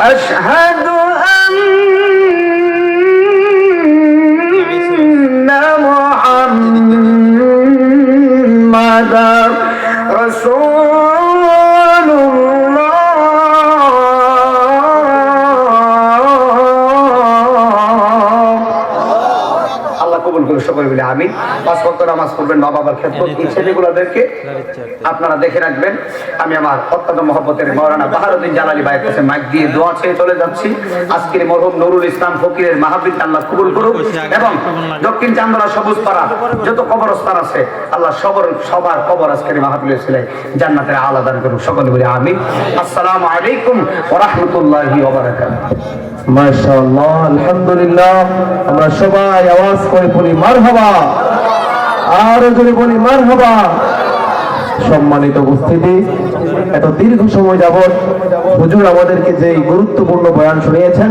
أشهد أن محمدا رسول করে সকলে মিলে আমি পাঁচ ভক্ত নামাজ পড়বেন মা বাবার ক্ষেত্রে এই ছেলেগুলোদেরকে আপনারা দেখে রাখবেন। আমি আমার অত্যন্ত মহব্বতের মৌলানা বাহারুদ্দিন জালালি ভাইয়ের কাছে মাইক দিয়ে দোয়া চেয়ে চলে যাচ্ছি। আজকের মরহুম নুরুল ইসলাম ফকিরের মাহাবীর আল্লাহ কবুল করুক এবং দক্ষিণ চান্দলা সবুজ পাড়া যত কবরস্থান আছে আল্লাহ সবর সবার কবর আজকের মাহাবীর ছেলে জান্নাতের আলাদান করুক। সকলে বলে আমি আসসালামু আলাইকুম ওয়া রাহমাতুল্লাহি ওয়া বারাকাতুহু। সম্মানিত উপস্থিতি, এত দীর্ঘ সময় যাবত হুজুর আমাদেরকে যে গুরুত্বপূর্ণ বয়ান শুনিয়েছেন,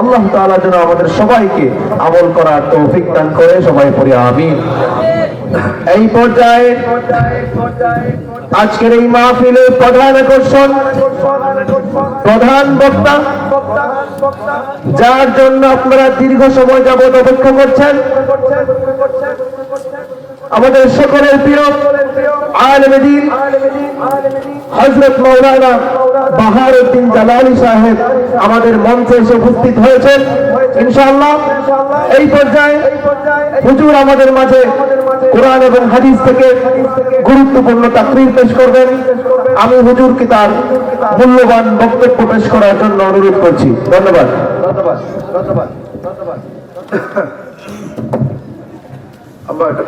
আল্লাহ তাআলা যেন আমাদের সবাইকে আমল করার তৌফিক দান করে, সবাই পড়ি আমিন। এই পর্যায়ে আজকের এই মাহফিলের প্রধান আকর্ষণ প্রধান বক্তা। যার জন্য আপনারা দীর্ঘ সময় যাবত অপেক্ষা করছেন। আমাদের সকলের প্রিয় আলমদিন হজরত মৌলানা বাহারুদ্দিন জালালি সাহেব আমাদের মঞ্চে এসে উপস্থিত হয়েছেন। ইনশাআল্লাহ এই পর্যায়ে হুজুর আমাদের মাঝে কোরআন এবং হাদিস থেকে গুরুত্বপূর্ণ তাকরির পেশ করবেন। আমি হুজুরকে তার মূল্যবান বক্তব্য পেশ করার জন্য অনুরোধ করছি। ধন্যবাদ।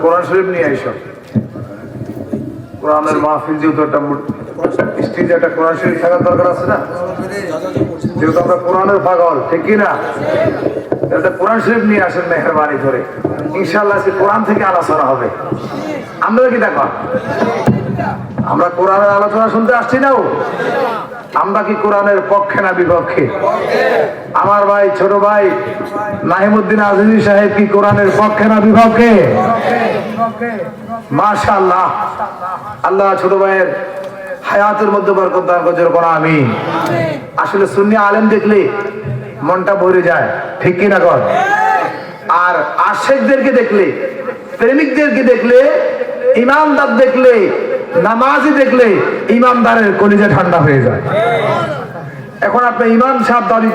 কোরআন শরীফ নিয়ে একটা কোরআন শরীফ থাকার দরকার আছে না? যেহেতু আমরা কোরআনের না কোরআন শরীফ নিয়ে আসেন মেহরবানি করে। ইনশাল্লাহ কোরআন থেকে আলোচনা হবে। আমরা কি দেখো আমরা কোরআনের আলোচনা শুনতে আসছি না আমরা কি কোরআনের পক্ষে না বিপক্ষে? আমার ভাই, ছোট ভাই, নাহিমুদ্দিন আজিজি সাহেব কি কোরআনের পক্ষে না বিপক্ষে? মাশাআল্লাহ। আল্লাহ ছোট ভাইয়ের হায়াতের মধ্যে বরকত দান করছে কোন আমি। আসলে সুন্নি আলেম দেখলে মনটা ভরে যায়, ঠিক কি না কর? আর আশেকদেরকে দেখলে, প্রেমিকদেরকে দেখলে ইমামদার দেখলে নামাজি দেখলে ইমামদারের কলিজা ঠান্ডা হয়ে যায়। এখন আপনি ইমাম সাহেব দাবি